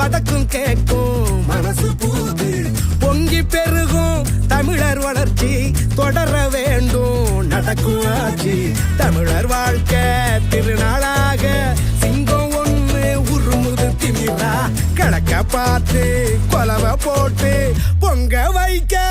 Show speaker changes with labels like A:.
A: மாத்து கேட்கும். மனசு போது பொங்கி பெருகும். தமிழர் வளர்ச்சி தொடர வேண்டும். நடக்கும் ஆட்சி தமிழர் வாழ்க்கை திருநாளாக. சிங்கம் ஒண்ணு உருமுது திமிரா. கணக்க பார்த்து கொலவை போட்டு பொங்க வைக்க.